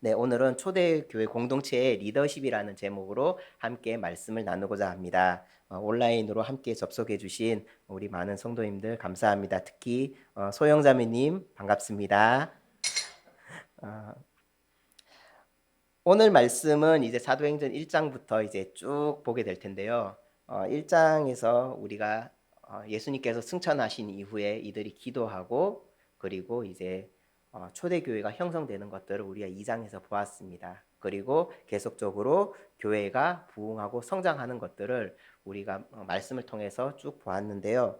네, 오늘은 초대교회 공동체의 리더십이라는 제목으로 함께 말씀을 나누고자 합니다. 어, 온라인으로 함께 접속해 주신 우리 많은 성도님들 감사합니다. 특히 어, 소영자매님 반갑습니다. 어, 오늘 말씀은 이제 사도행전 1장부터 이제 쭉 보게 될 텐데요. 어, 1장에서 우리가 어, 예수님께서 승천하신 이후에 이들이 기도하고 그리고 이제 어, 초대교회가 형성되는 것들을 우리가 2장에서 보았습니다. 그리고 계속적으로 교회가 부흥하고 성장하는 것들을 우리가 어, 말씀을 통해서 쭉 보았는데요.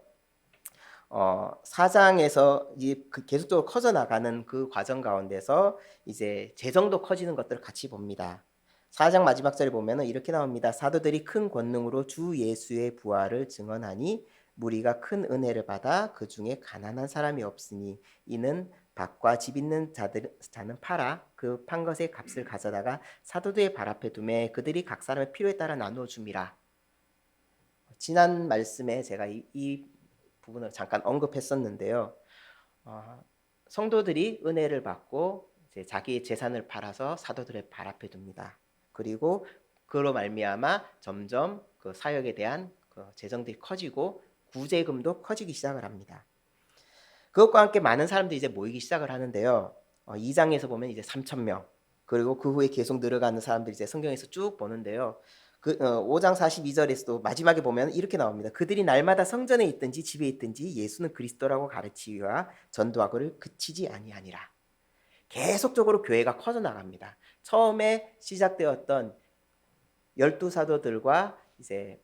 어, 4장에서 이그 계속적으로 커져 나가는 그 과정 가운데서 이제 재정도 커지는 것들을 같이 봅니다. 4장 마지막 절에 보면은 이렇게 나옵니다. 사도들이 큰 권능으로 주 예수의 부활을 증언하니 무리가 큰 은혜를 받아 그 중에 가난한 사람이 없으니 이는 밭과 집 있는 자들 자는 팔아 그 판 것의 값을 가져다가 사도들의 발 앞에 두매 그들이 각 사람의 필요에 따라 나누어 줍니다. 지난 말씀에 제가 이, 이 부분을 잠깐 언급했었는데요. 어, 성도들이 은혜를 받고 자기의 재산을 팔아서 사도들의 발 앞에 둡니다. 그리고 그로 말미암아 점점 그 사역에 대한 그 재정들이 커지고 구제금도 커지기 시작을 합니다. 그것과 함께 많은 사람들이 이제 모이기 시작을 하는데요. 어, 2장에서 보면 이제 3천 명 그리고 그 후에 계속 늘어가는 사람들이 이제 성경에서 쭉 보는데요. 그 어, 5장 42절에서도 마지막에 보면 이렇게 나옵니다. 그들이 날마다 성전에 있든지 집에 있든지 예수는 그리스도라고 가르치기와 전도하고를 그치지 아니하니라. 계속적으로 교회가 커져 나갑니다. 처음에 시작되었던 열두 사도들과 이제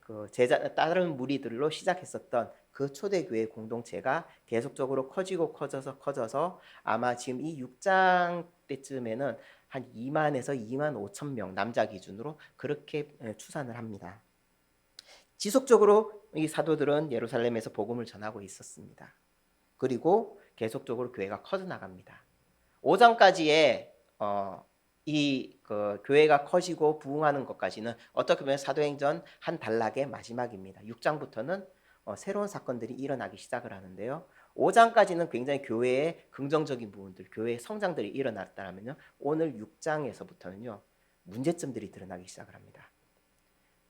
그 제자 다른 무리들로 시작했었던 그 초대교회 공동체가 계속적으로 커지고 커져서 커져서 아마 지금 이 6장 때쯤에는 한 2만에서 2만 5천 명 남자 기준으로 그렇게 추산을 합니다. 지속적으로 이 사도들은 예루살렘에서 복음을 전하고 있었습니다. 그리고 계속적으로 교회가 커져 나갑니다. 5장까지의 어, 이그 교회가 커지고 부흥하는 것까지는 어떻게 보면 사도행전 한 단락의 마지막입니다. 6장부터는 어, 새로운 사건들이 일어나기 시작을 하는데요. 5장까지는 굉장히 교회의 긍정적인 부분들, 교회의 성장들이 일어났다면요. 오늘 6장에서부터는요. 문제점들이 드러나기 시작을 합니다.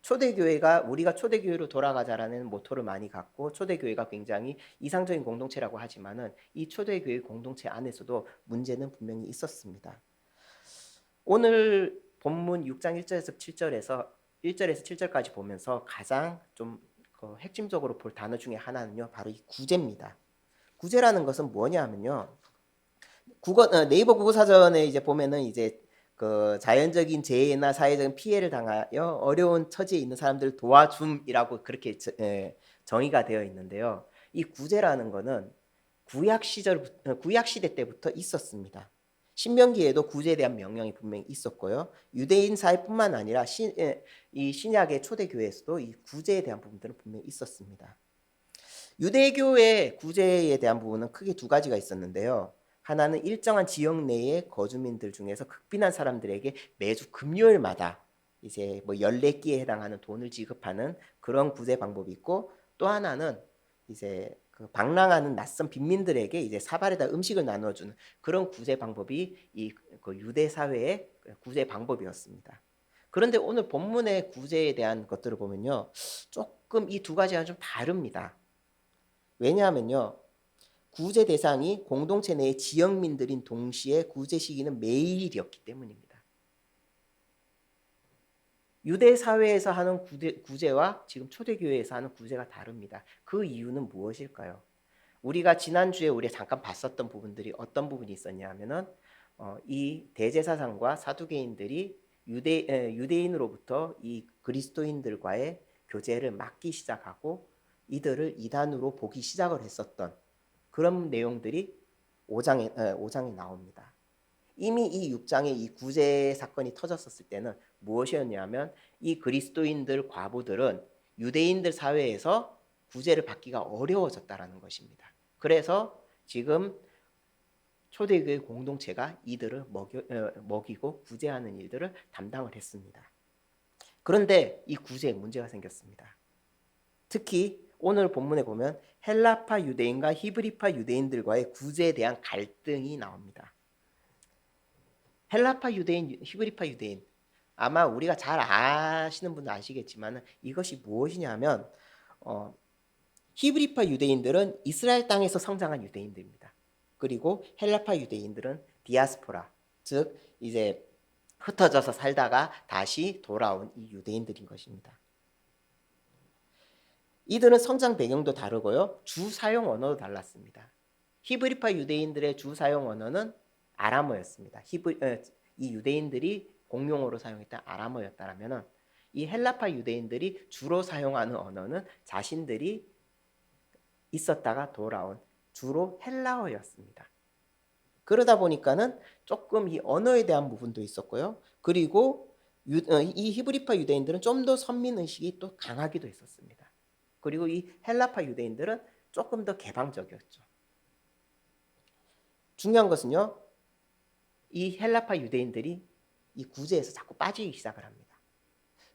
초대교회가 우리가 초대교회로 돌아가자라는 모토를 많이 갖고 초대교회가 굉장히 이상적인 공동체라고 하지만은 이 초대교회 공동체 안에서도 문제는 분명히 있었습니다. 오늘 본문 6장 1절에서 7절에서 1절에서 7절까지 보면서 가장 좀 그 핵심적으로 볼 단어 중에 하나는요. 바로 이 구제입니다. 구제라는 것은 뭐냐면요. 국어 어, 네이버 국어 사전에 이제 보면은 이제 그 자연적인 재해나 사회적인 피해를 당하여 어려운 처지에 있는 사람들을 도와줌이라고 그렇게 예, 정의가 되어 있는데요. 이 구제라는 것은 구약 시절 어, 구약 시대 때부터 있었습니다. 신명기에도 구제에 대한 명령이 분명히 있었고요. 유대인 사회뿐만 아니라 신, 예, 이 신약의 초대교회에서도 이 구제에 대한 부분들은 분명히 있었습니다. 유대교의 구제에 대한 부분은 크게 두 가지가 있었는데요. 하나는 일정한 지역 내의 거주민들 중에서 극빈한 사람들에게 매주 금요일마다 이제 뭐 14끼에 해당하는 돈을 지급하는 그런 구제 방법이 있고 또 하나는 이제 그 방랑하는 낯선 빈민들에게 이제 사발에다 음식을 나눠주는 그런 구제 방법이 이 그 유대 사회의 구제 방법이었습니다. 그런데 오늘 본문의 구제에 대한 것들을 보면요, 조금 이 두 가지가 좀 다릅니다. 왜냐하면요, 구제 대상이 공동체 내의 지역민들인 동시에 구제 시기는 매일이었기 때문입니다. 유대 사회에서 하는 구제, 와 지금 초대교회에서 하는 구제가 다릅니다. 그 이유는 무엇일까요? 우리가 지난주에 우리 잠깐 봤었던 부분들이 어떤 부분이 있었냐 하면은 어, 이 대제사장과 사두개인들이 유대, 에, 유대인으로부터 이 그리스도인들과의 교제를 막기 시작하고 이들을 이단으로 보기 시작을 했었던 그런 내용들이 5장에, 5장에 나옵니다. 이미 이 6장에 이 구제 사건이 터졌었을 때는 무엇이었냐면 이 그리스도인들 과부들은 유대인들 사회에서 구제를 받기가 어려워졌다라는 것입니다. 그래서 지금 초대교회 공동체가 이들을 먹여, 먹이 고 구제하는 일들을 담당을 했습니다. 그런데 이 구제에 문제가 생겼습니다. 특히 오늘 본문에 보면 헬라파 유대인과 히브리파 유대인들과의 구제에 대한 갈등이 나옵니다. 헬라파 유대인, 히브리파 유대인. 아마 우리가 잘 아시는 분은 아시겠지만 이것이 무엇이냐면 어, 히브리파 유대인들은 이스라엘 땅에서 성장한 유대인들입니다. 그리고 헬라파 유대인들은 디아스포라, 즉 이제 흩어져서 살다가 다시 돌아온 이 유대인들인 것입니다. 이들은 성장 배경도 다르고요. 주 사용 언어도 달랐습니다. 히브리파 유대인들의 주 사용 언어는 아람어였습니다. 히브 어, 이 유대인들이 공용어로 사용했던 아람어였다라면은 이 헬라파 유대인들이 주로 사용하는 언어는 자신들이 있었다가 돌아온 주로 헬라어였습니다. 그러다 보니까는 조금 이 언어에 대한 부분도 있었고요. 그리고 유, 어, 이 히브리파 유대인들은 좀 더 선민 의식이 또 강하기도 했었습니다. 그리고 이 헬라파 유대인들은 조금 더 개방적이었죠. 중요한 것은요. 이 헬라파 유대인들이 이 구제에서 자꾸 빠지기 시작을 합니다.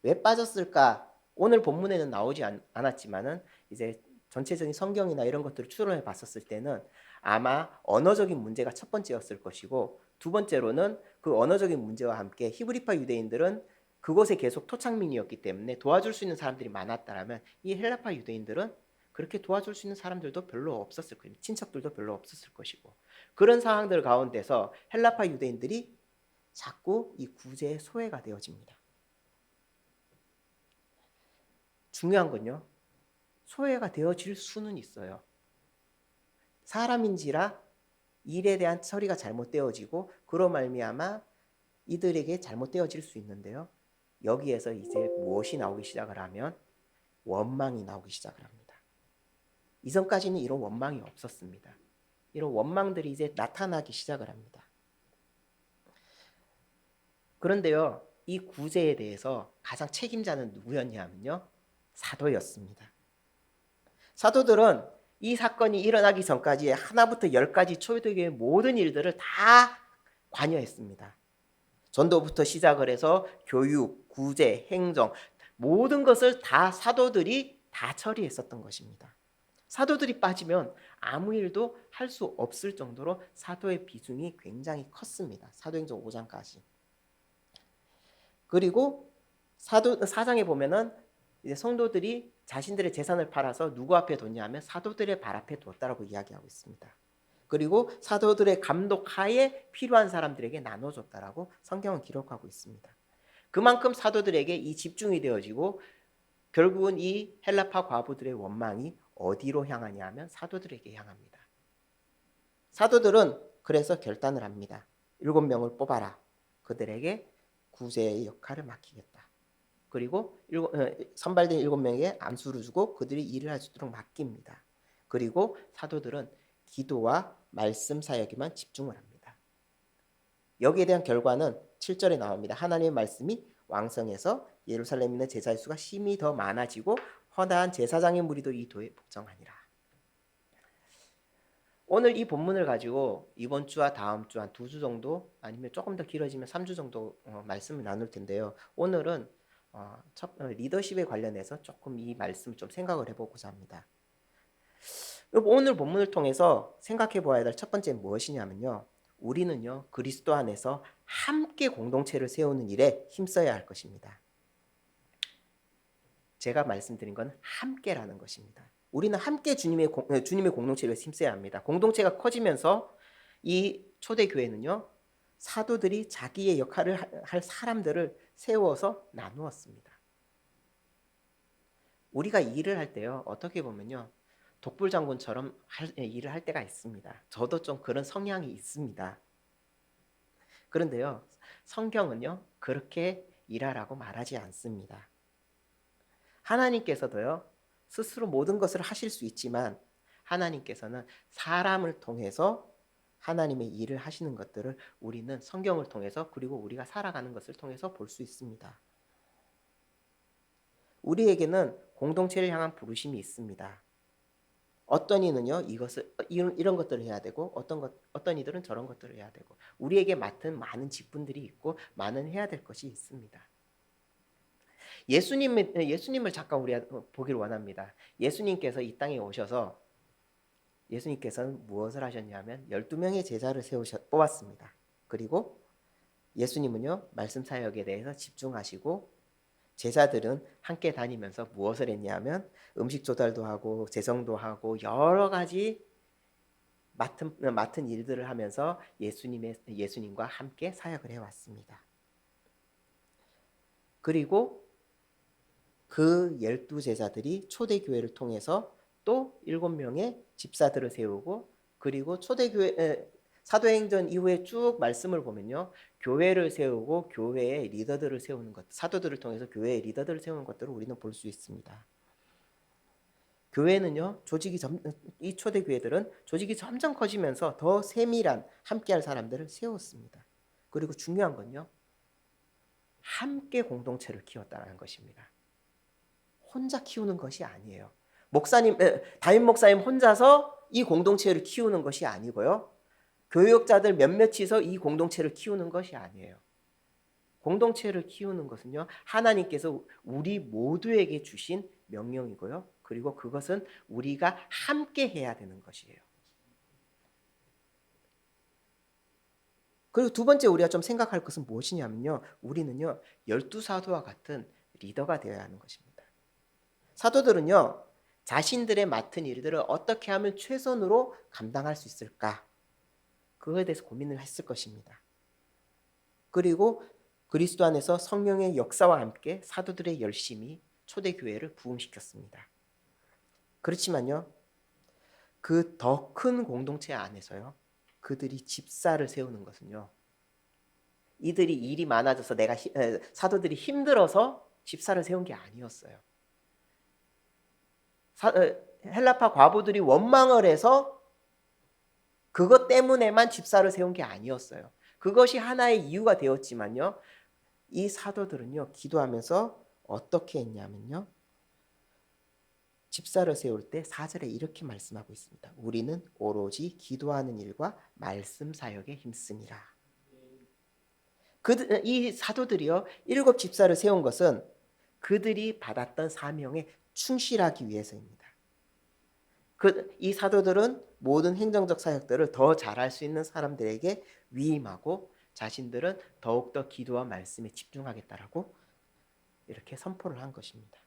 왜 빠졌을까? 오늘 본문에는 나오지 않, 않았지만은 이제 전체적인 성경이나 이런 것들을 추론해 봤었을 때는 아마 언어적인 문제가 첫 번째였을 것이고 두 번째로는 그 언어적인 문제와 함께 히브리파 유대인들은 그곳에 계속 토착민이었기 때문에 도와줄 수 있는 사람들이 많았다라면 이 헬라파 유대인들은 그렇게 도와줄 수 있는 사람들도 별로 없었을 거예요. 친척들도 별로 없었을 것이고 그런 상황들 가운데서 헬라파 유대인들이 자꾸 이 구제의 소외가 되어집니다. 중요한 건요. 소외가 되어질 수는 있어요. 사람인지라 일에 대한 처리가 잘못되어지고 그로 말미암아 이들에게 잘못되어질 수 있는데요. 여기에서 이제 무엇이 나오기 시작을 하면 원망이 나오기 시작을 합니다. 이전까지는 이런 원망이 없었습니다. 이런 원망들이 이제 나타나기 시작을 합니다. 그런데요, 이 구제에 대해서 가장 책임자는 누구였냐면요, 사도였습니다. 사도들은 이 사건이 일어나기 전까지 하나부터 열까지 초대교회의 모든 일들을 다 관여했습니다. 전도부터 시작을 해서 교육, 구제, 행정 모든 것을 다 사도들이 다 처리했었던 것입니다. 사도들이 빠지면 아무 일도 할 수 없을 정도로 사도의 비중이 굉장히 컸습니다. 사도행전 5장까지. 그리고 사도 사장에 보면은 이제 성도들이 자신들의 재산을 팔아서 누구 앞에 뒀냐면 사도들의 발 앞에 뒀다라고 이야기하고 있습니다. 그리고 사도들의 감독 하에 필요한 사람들에게 나눠줬다라고 성경은 기록하고 있습니다. 그만큼 사도들에게 이 집중이 되어지고 결국은 이 헬라파 과부들의 원망이 어디로 향하냐 하면 사도들에게 향합니다. 사도들은 그래서 결단을 합니다. 일곱 명을 뽑아라. 그들에게 구제의 역할을 맡기겠다. 그리고 어, 선발된 일곱 명에게 암수를 주고 그들이 일을 할 수 있도록 맡깁니다. 그리고 사도들은 기도와 말씀 사역에만 집중을 합니다. 여기에 대한 결과는 7절에 나옵니다. 하나님의 말씀이 왕성해서 예루살렘에 있는 제자의 수가 심히 더 많아지고 허다한 제사장의 무리도 이 도에 복종하니라. 오늘 이 본문을 가지고 이번 주와 다음 주 한 두 주 정도 아니면 조금 더 길어지면 3주 정도 어, 말씀을 나눌 텐데요. 오늘은 어, 첫, 어, 리더십에 관련해서 조금 이 말씀을 좀 생각을 해보고자 합니다. 오늘 본문을 통해서 생각해 보아야 될 첫 번째 무엇이냐면요. 우리는요, 그리스도 안에서 함께 공동체를 세우는 일에 힘써야 할 것입니다. 제가 말씀드린 건 함께라는 것입니다. 우리는 함께 주님의, 공, 어, 주님의 공동체를 힘써야 합니다. 공동체가 커지면서 이 초대 교회는요, 사도들이 자기의 역할을 할 사람들을 세워서 나누었습니다. 우리가 일을 할 때요, 어떻게 보면요, 독불 장군처럼 할, 예, 일을 할 때가 있습니다. 저도 좀 그런 성향이 있습니다. 그런데요, 성경은요, 그렇게 일하라고 말하지 않습니다. 하나님께서도요, 스스로 모든 것을 하실 수 있지만, 하나님께서는 사람을 통해서 하나님의 일을 하시는 것들을 우리는 성경을 통해서 그리고 우리가 살아가는 것을 통해서 볼 수 있습니다. 우리에게는 공동체를 향한 부르심이 있습니다. 어떤 이는요 이것을 이런, 이런 것들을 해야 되고 어떤 것 어떤 이들은 저런 것들을 해야 되고 우리에게 맡은 많은 직분들이 있고 많은 해야 될 것이 있습니다. 예수님 예수님을 잠깐 우리가 보기를 원합니다. 예수님께서 이 땅에 오셔서 예수님께서는 무엇을 하셨냐면 12명의 제자를 세우셨 뽑았습니다. 그리고 예수님은요 말씀 사역에 대해서 집중하시고 제자들은 함께 다니면서 무엇을 했냐면 음식 조달도 하고 제성도 하고 여러 가지 맡은 맡은 일들을 하면서 예수님의 예수님과 함께 사역을 해왔습니다. 그리고 그 열두 제자들이 초대 교회를 통해서 또 일곱 명의 집사들을 세우고 그리고 초대 교회 사도행전 이후에 쭉 말씀을 보면요. 교회를 세우고 교회의 리더들을 세우는 것, 사도들을 통해서 교회의 리더들을 세우는 것들을 우리는 볼 수 있습니다. 교회는요, 조직이 점, 이 초대 교회들은 조직이 점점 커지면서 더 세밀한 함께할 사람들을 세웠습니다. 그리고 중요한 건요, 함께 공동체를 키웠다는 것입니다. 혼자 키우는 것이 아니에요. 목사님, 담임 목사님 혼자서 이 공동체를 키우는 것이 아니고요. 교육자들 몇몇이서 이 공동체를 키우는 것이 아니에요. 공동체를 키우는 것은요, 하나님께서 우리 모두에게 주신 명령이고요. 그리고 그것은 우리가 함께 해야 되는 것이에요. 그리고 두 번째 우리가 좀 생각할 것은 무엇이냐면요. 우리는요, 열두 사도와 같은 리더가 되어야 하는 것입니다. 사도들은요, 자신들의 맡은 일들을 어떻게 하면 최선으로 감당할 수 있을까? 그거에 대해서 고민을 했을 것입니다. 그리고 그리스도 안에서 성령의 역사와 함께 사도들의 열심이 초대 교회를 부흥시켰습니다. 그렇지만요. 그 더 큰 공동체 안에서요. 그들이 집사를 세우는 것은요. 이들이 일이 많아져서 내가 사도들이 힘들어서 집사를 세운 게 아니었어요. 사, 헬라파 과부들이 원망을 해서 그것 때문에만 집사를 세운 게 아니었어요. 그것이 하나의 이유가 되었지만요. 이 사도들은요, 기도하면서 어떻게 했냐면요. 집사를 세울 때 4절에 이렇게 말씀하고 있습니다. 우리는 오로지 기도하는 일과 말씀 사역에 힘쓰니라. 그, 이 사도들이요, 일곱 집사를 세운 것은 그들이 받았던 사명에 충실하기 위해서입니다. 그, 이 사도들은 모든 행정적 사역들을 더 잘할 수 있는 사람들에게 위임하고 자신들은 더욱더 기도와 말씀에 집중하겠다라고 이렇게 선포를 한 것입니다.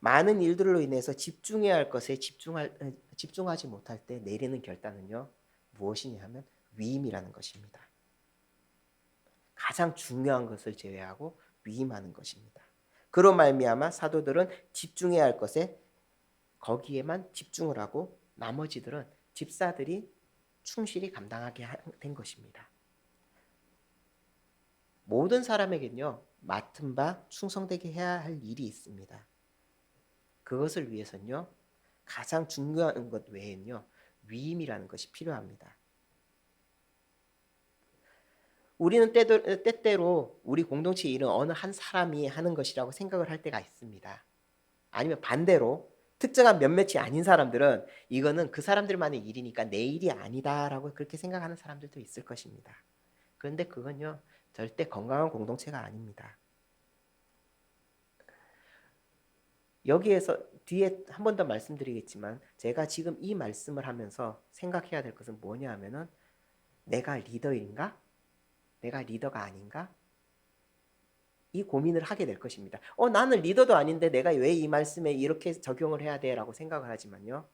많은 일들로 인해서 집중해야 할 것에 집중할, 집중하지 못할 때 내리는 결단은요 무엇이냐 하면 위임이라는 것입니다. 가장 중요한 것을 제외하고 위임하는 것입니다. 그로 말미암아 사도들은 집중해야 할 것에 거기에만 집중을 하고 나머지들은 집사들이 충실히 감당하게 된 것입니다. 모든 사람에겐요 맡은 바 충성되게 해야 할 일이 있습니다. 그것을 위해서는요 가장 중요한 것 외에는요 위임이라는 것이 필요합니다. 우리는 때때로 우리 공동체 일은 어느 한 사람이 하는 것이라고 생각을 할 때가 있습니다. 아니면 반대로 특정한 몇몇이 아닌 사람들은 이거는 그 사람들만의 일이니까 내 일이 아니다라고 그렇게 생각하는 사람들도 있을 것입니다. 그런데 그건요 절대 건강한 공동체가 아닙니다. 여기에서 뒤에 한 번 더 말씀드리겠지만 제가 지금 이 말씀을 하면서 생각해야 될 것은 뭐냐 하면은 내가 리더인가? 내가 리더가 아닌가? 이 고민을 하게 될 것입니다. 어, 나는 리더도 아닌데 내가 왜 이 말씀에 이렇게 적용을 해야 돼? 라고 생각을 하지만요.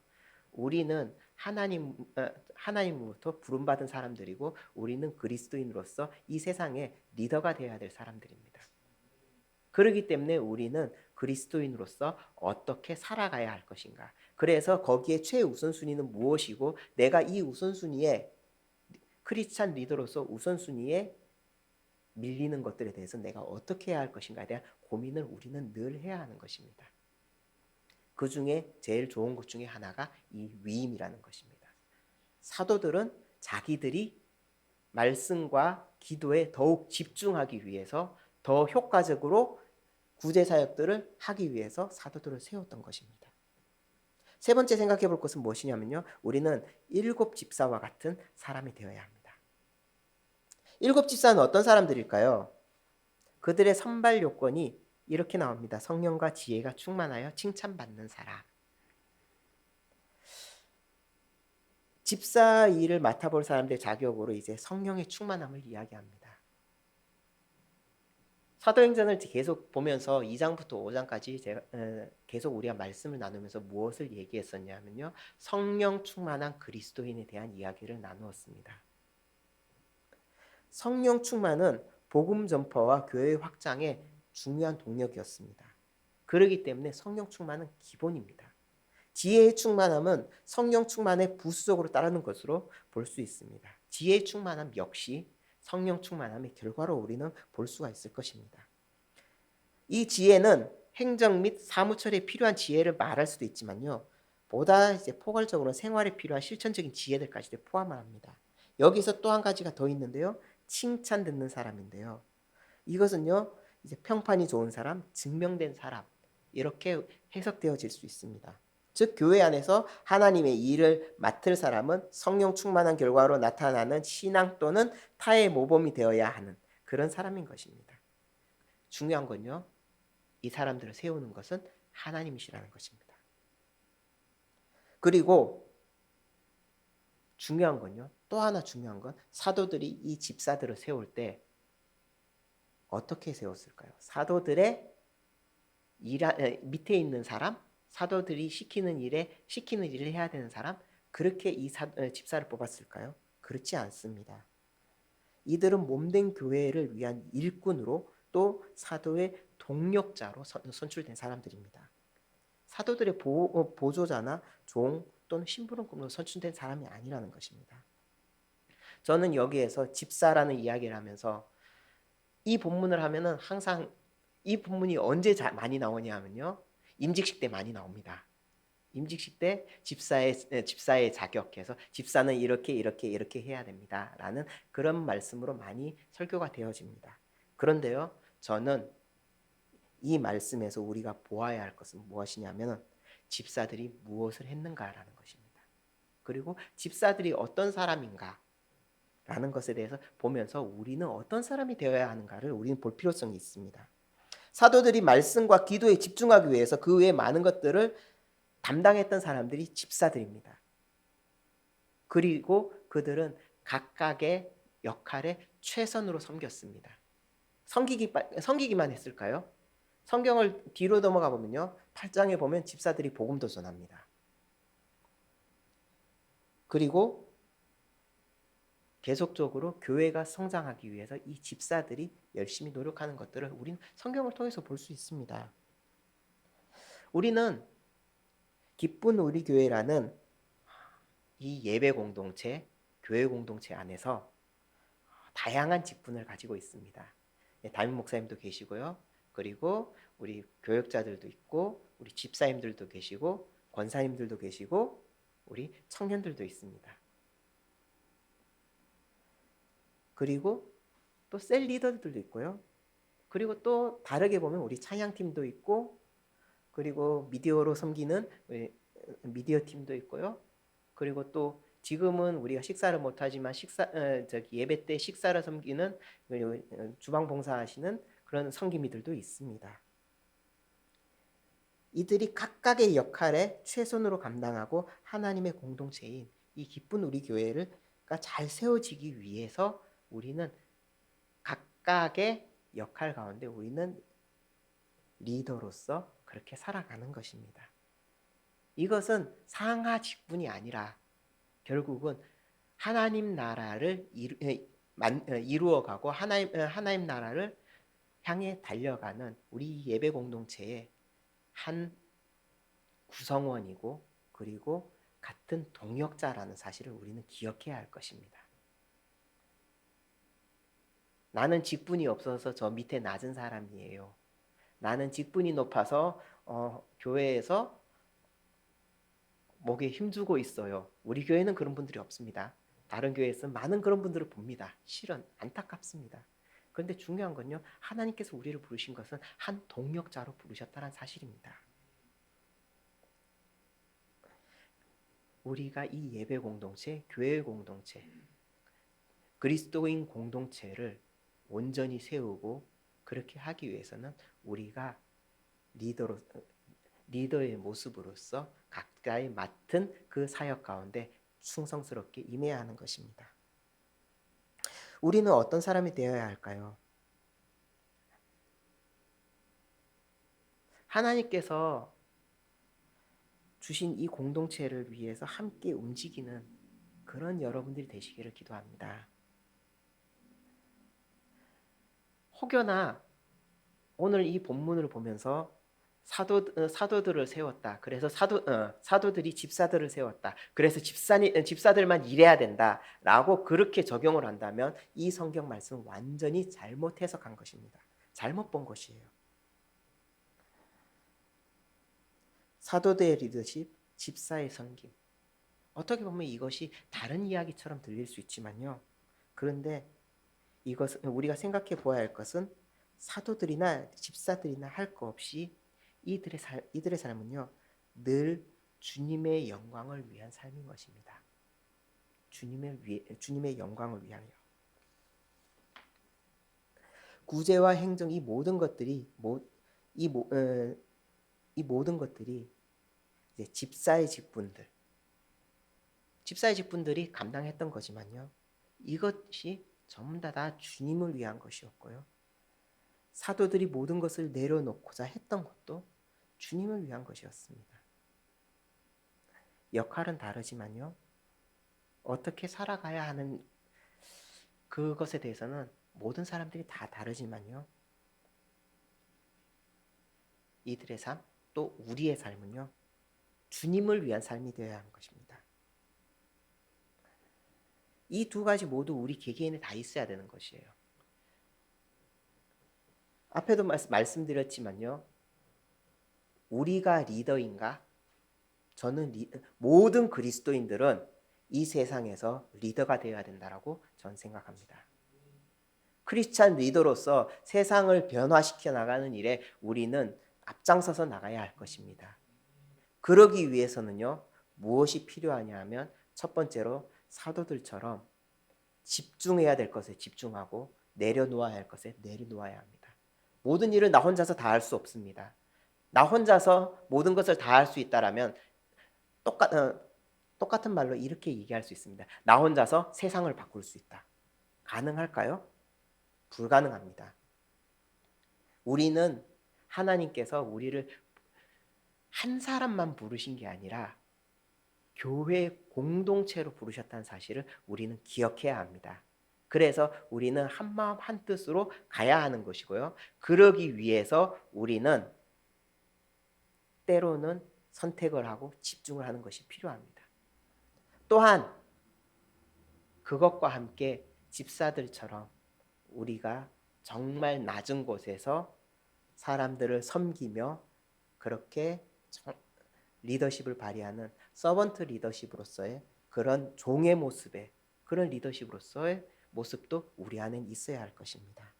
우리는 하나님, 어, 하나님으로부터 부름 받은 사람들이고 우리는 그리스도인으로서 이 세상에 리더가 되어야 될 사람들입니다. 그렇기 때문에 우리는 그리스도인으로서 어떻게 살아가야 할 것인가. 그래서 거기에 최우선순위는 무엇이고 내가 이 우선순위에 크리스찬 리더로서 우선순위에 밀리는 것들에 대해서 내가 어떻게 해야 할 것인가에 대한 고민을 우리는 늘 해야 하는 것입니다. 그 중에 제일 좋은 것 중에 하나가 이 위임이라는 것입니다. 사도들은 자기들이 말씀과 기도에 더욱 집중하기 위해서 더 효과적으로 구제 사역들을 하기 위해서 사도들을 세웠던 것입니다. 세 번째 생각해 볼 것은 무엇이냐면요. 우리는 일곱 집사와 같은 사람이 되어야 합니다. 일곱 집사는 어떤 사람들일까요? 그들의 선발 요건이 이렇게 나옵니다. 성령과 지혜가 충만하여 칭찬받는 사람. 집사 일을 맡아볼 사람들 자격으로 이제 성령의 충만함을 이야기합니다. 사도행전을 계속 보면서 2장부터 5장까지 제가 에, 계속 우리가 말씀을 나누면서 무엇을 얘기했었냐면요. 성령 충만한 그리스도인에 대한 이야기를 나누었습니다. 성령 충만은 복음 전파와 교회 확장의 중요한 동력이었습니다. 그러기 때문에 성령 충만은 기본입니다. 지혜의 충만함은 성령 충만의 부수적으로 따르는 것으로 볼 수 있습니다. 지혜의 충만함 역시 성령 충만함의 결과로 우리는 볼 수가 있을 것입니다. 이 지혜는 행정 및 사무 처리에 필요한 지혜를 말할 수도 있지만요. 보다 이제 포괄적으로 생활에 필요한 실천적인 지혜들까지도 포함을 합니다. 여기서 또 한 가지가 더 있는데요. 칭찬 듣는 사람인데요. 이것은요. 이제 평판이 좋은 사람, 증명된 사람 이렇게 해석되어질 수 있습니다. 즉 교회 안에서 하나님의 일을 맡을 사람은 성령 충만한 결과로 나타나는 신앙 또는 타의 모범이 되어야 하는 그런 사람인 것입니다. 중요한 건요. 이 사람들을 세우는 것은 하나님이시라는 것입니다. 그리고 중요한 건요. 또 하나 중요한 건 사도들이 이 집사들을 세울 때 어떻게 세웠을까요? 사도들의 일하, 밑에 있는 사람, 사도들이 시키는 일에 시키는 일을 해야 되는 사람 그렇게 이 사, 집사를 뽑았을까요? 그렇지 않습니다. 이들은 몸된 교회를 위한 일꾼으로 또 사도의 동력자로 선출된 사람들입니다. 사도들의 보, 보조자나 종 또는 심부름꾼으로 선출된 사람이 아니라는 것입니다. 저는 여기에서 집사라는 이야기를 하면서 이 본문을 하면은 항상 이 본문이 언제 자, 많이 나오냐 하면요. 임직식 때 많이 나옵니다. 임직식 때 집사의 집사의 자격해서 집사는 이렇게 이렇게 이렇게 해야 됩니다라는 그런 말씀으로 많이 설교가 되어집니다. 그런데요, 저는 이 말씀에서 우리가 보아야 할 것은 무엇이냐면 집사들이 무엇을 했는가라는 것입니다. 그리고 집사들이 어떤 사람인가 라는 것에 대해서 보면서 우리는 어떤 사람이 되어야 하는가를 우리는 볼 필요성이 있습니다. 사도들이 말씀과 기도에 집중하기 위해서 그 외에 많은 것들을 담당했던 사람들이 집사들입니다. 그리고 그들은 각각의 역할에 최선으로 섬겼습니다. 섬기기, 섬기기만 했을까요? 성경을 뒤로 넘어가 보면요. 8장에 보면 집사들이 복음도 전합니다. 그리고 계속적으로 교회가 성장하기 위해서 이 집사들이 열심히 노력하는 것들을 우리는 성경을 통해서 볼 수 있습니다. 우리는 기쁜 우리 교회라는 이 예배 공동체, 교회 공동체 안에서 다양한 직분을 가지고 있습니다. 예, 담임 목사님도 계시고요. 그리고 우리 교역자들도 있고, 우리 집사님들도 계시고, 권사님들도 계시고, 우리 청년들도 있습니다. 그리고 또 셀 리더들도 있고요. 그리고 또 다르게 보면 우리 찬양팀도 있고 그리고 미디어로 섬기는 미디어 팀도 있고요. 그리고 또 지금은 우리가 식사를 못 하지만 식사 어, 저기 예배 때 식사를 섬기는 그 주방 봉사하시는 그런 성기미들도 있습니다. 이들이 각각의 역할에 최선으로 감당하고 하나님의 공동체인 이 기쁜 우리 교회를가 잘 세워지기 위해서 우리는 각각의 역할 가운데 우리는 리더로서 그렇게 살아가는 것입니다. 이것은 상하 직분이 아니라 결국은 하나님 나라를 이루 어 가고 하나님 하나님 나라를 향해 달려가는 우리 예배 공동체의 한 구성원이고 그리고 같은 동역자라는 사실을 우리는 기억해야 할 것입니다. 나는 직분이 없어서 저 밑에 낮은 사람이에요. 나는 직분이 높아서 어, 교회에서 목에 힘주고 있어요. 우리 교회는 그런 분들이 없습니다. 다른 교회에서 많은 그런 분들을 봅니다. 실은 안타깝습니다. 그런데 중요한 건요. 하나님께서 우리를 부르신 것은 한 동력자로 부르셨다는 사실입니다. 우리가 이 예배 공동체, 교회 공동체, 그리스도인 공동체를 온전히 세우고 그렇게 하기 위해서는 우리가 리더로 리더의 모습으로서 각자의 맡은 그 사역 가운데 충성스럽게 임해야 하는 것입니다. 우리는 어떤 사람이 되어야 할까요? 하나님께서 주신 이 공동체를 위해서 함께 움직이는 그런 여러분들이 되시기를 기도합니다. 혹여나 오늘 이 본문을 보면서 사도 어, 사도들을 세웠다. 그래서 사도 어, 사도들이 집사들을 세웠다. 그래서 집사니 어, 집사들만 일해야 된다라고 그렇게 적용을 한다면 이 성경 말씀은 완전히 잘못 해석한 것입니다. 잘못 본 것이에요. 사도들의 리더십, 집사의 섬김. 어떻게 보면 이것이 다른 이야기처럼 들릴 수 있지만요. 그런데 이것 우리가 생각해 보아야 할 것은 사도들이나 집사들이나 할거 없이 이들의 살 이들의 삶은요 늘 주님의 영광을 위한 삶인 것입니다. 주님의 위 주님의 영광을 위하여. 구제와 행정 이 모든 것들이 이, 모, 어, 이 모든 것들이 이제 집사의 직분들. 집사의 직분들이 감당했던 거지만요. 이것이 전부 다, 다 주님을 위한 것이었고요. 사도들이 모든 것을 내려놓고자 했던 것도 주님을 위한 것이었습니다. 역할은 다르지만요. 어떻게 살아가야 하는 그것에 대해서는 모든 사람들이 다 다르지만요. 이들의 삶, 또 우리의 삶은요. 주님을 위한 삶이 되어야 하는 것입니다. 이 두 가지 모두 우리 개개인에 다 있어야 되는 것이에요. 앞에도 말씀드렸지만요. 우리가 리더인가? 저는 리, 모든 그리스도인들은 이 세상에서 리더가 되어야 된다라고 저는 생각합니다. 크리스찬 리더로서 세상을 변화시켜 나가는 일에 우리는 앞장서서 나가야 할 것입니다. 그러기 위해서는요, 무엇이 필요하냐 하면 첫 번째로 사도들처럼 집중해야 될 것에 집중하고 내려놓아야 할 것에 내려놓아야 합니다. 모든 일을 나 혼자서 다 할 수 없습니다. 나 혼자서 모든 것을 다 할 수 있다라면 똑같 어, 똑같은 말로 이렇게 얘기할 수 있습니다. 나 혼자서 세상을 바꿀 수 있다. 가능할까요? 불가능합니다. 우리는 하나님께서 우리를 한 사람만 부르신 게 아니라 교회 공동체로 부르셨다는 사실을 우리는 기억해야 합니다. 그래서 우리는 한 마음 한 뜻으로 가야 하는 것이고요. 그러기 위해서 우리는 때로는 선택을 하고 집중을 하는 것이 필요합니다. 또한 그것과 함께 집사들처럼 우리가 정말 낮은 곳에서 사람들을 섬기며 그렇게 리더십을 발휘하는 서번트 리더십으로서의 그런 종의 모습의 그런 리더십으로서의 모습도 우리 안에 있어야 할 것입니다.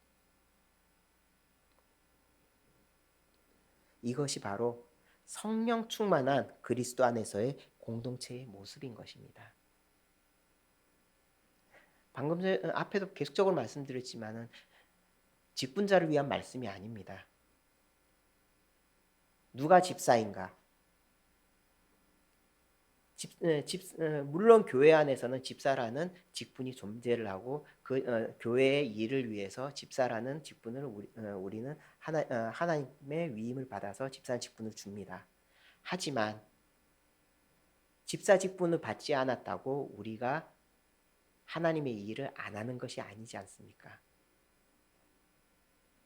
이것이 바로 성령 충만한 그리스도 안에서의 공동체의 모습인 것입니다. 방금 전 앞에도 계속적으로 말씀드렸지만은 직분자를 위한 말씀이 아닙니다. 누가 집사인가? 집, 집, 물론 교회 안에서는 집사라는 직분이 존재를 하고 그 어, 교회의 일을 위해서 집사라는 직분을 우리, 어, 우리는 하나, 어, 하나님의 위임을 받아서 집사 직분을 줍니다. 하지만 집사 직분을 받지 않았다고 우리가 하나님의 일을 안 하는 것이 아니지 않습니까?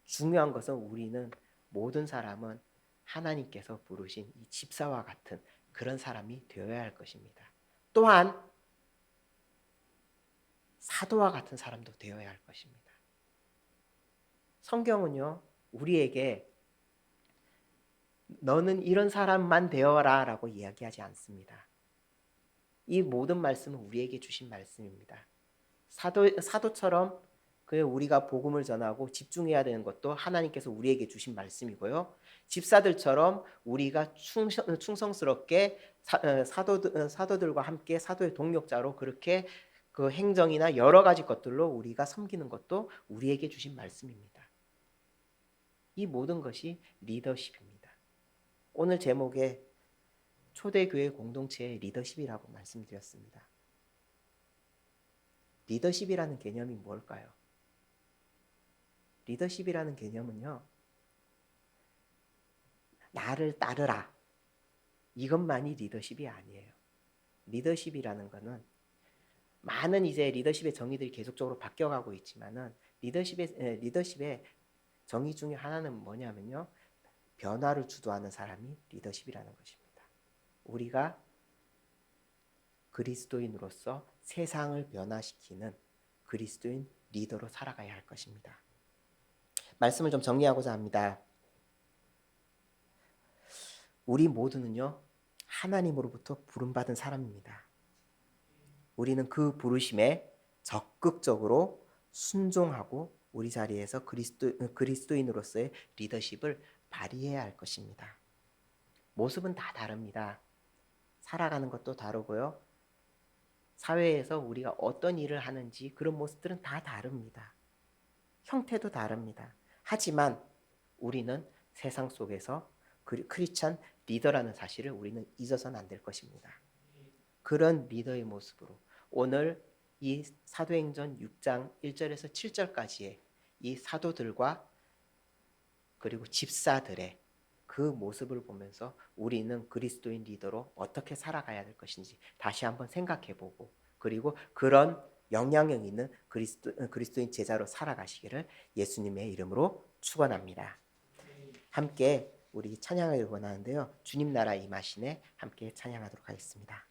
중요한 것은 우리는 모든 사람은 하나님께서 부르신 이 집사와 같은 그런 사람이 되어야 할 것입니다. 또한 사도와 같은 사람도 되어야 할 것입니다. 성경은요, 우리에게 너는 이런 사람만 되어라 라고 이야기하지 않습니다. 이 모든 말씀은 우리에게 주신 말씀입니다. 사도, 사도처럼 그 우리가 복음을 전하고 집중해야 되는 것도 하나님께서 우리에게 주신 말씀이고요. 집사들처럼 우리가 충성, 충성스럽게 어, 사도, 어, 사도들과 함께 사도의 동력자로 그렇게 그 행정이나 여러 가지 것들로 우리가 섬기는 것도 우리에게 주신 말씀입니다. 이 모든 것이 리더십입니다. 오늘 제목에 초대교회 공동체의 리더십이라고 말씀드렸습니다. 리더십이라는 개념이 뭘까요? 리더십이라는 개념은요. 나를 따르라. 이것만이 리더십이 아니에요. 리더십이라는 거는 많은 이제 리더십의 정의들이 계속적으로 바뀌어가고 있지만은 리더십의 에, 리더십의 정의 중에 하나는 뭐냐면요. 변화를 주도하는 사람이 리더십이라는 것입니다. 우리가 그리스도인으로서 세상을 변화시키는 그리스도인 리더로 살아가야 할 것입니다. 말씀을 좀 정리하고자 합니다. 우리 모두는요, 하나님으로부터 부름받은 사람입니다. 우리는 그 부르심에 적극적으로 순종하고 우리 자리에서 그리스도, 그리스도인으로서의 리더십을 발휘해야 할 것입니다. 모습은 다 다릅니다. 살아가는 것도 다르고요. 사회에서 우리가 어떤 일을 하는지 그런 모습들은 다 다릅니다. 형태도 다릅니다. 하지만 우리는 세상 속에서 그- 크리스찬 리더라는 사실을 우리는 잊어서는 안 될 것입니다. 그런 리더의 모습으로 오늘 이 사도행전 6장 1절에서 7절까지의 이 사도들과 그리고 집사들의 그 모습을 보면서 우리는 그리스도인 리더로 어떻게 살아가야 될 것인지 다시 한번 생각해 보고 그리고 그런 영향력 있는 그리스도, 그리스도인 제자로 살아가시기를 예수님의 이름으로 축원합니다. 함께 우리 찬양을 원하는데요. 주님 나라 임하시네 함께 찬양하도록 하겠습니다.